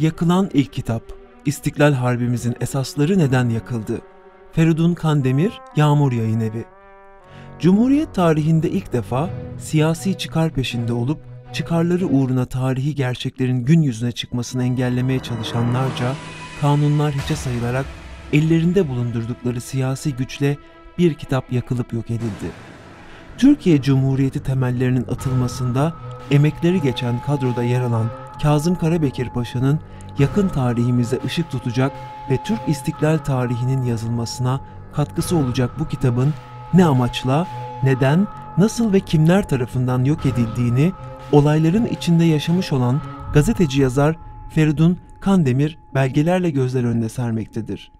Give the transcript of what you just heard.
Yakılan ilk kitap. İstiklal Harbimizin esasları neden yakıldı? Feridun Kandemir, Yağmur Yayın Evi. Cumhuriyet tarihinde ilk defa siyasi çıkar peşinde olup çıkarları uğruna tarihi gerçeklerin gün yüzüne çıkmasını engellemeye çalışanlarca kanunlar hiçe sayılarak ellerinde bulundurdukları siyasi güçle bir kitap yakılıp yok edildi. Türkiye Cumhuriyeti temellerinin atılmasında emekleri geçen kadroda yer alan Kazım Karabekir Paşa'nın yakın tarihimize ışık tutacak ve Türk İstiklal tarihinin yazılmasına katkısı olacak bu kitabın ne amaçla, neden, nasıl ve kimler tarafından yok edildiğini olayların içinde yaşamış olan gazeteci yazar Feridun Kandemir belgelerle gözler önüne sermektedir.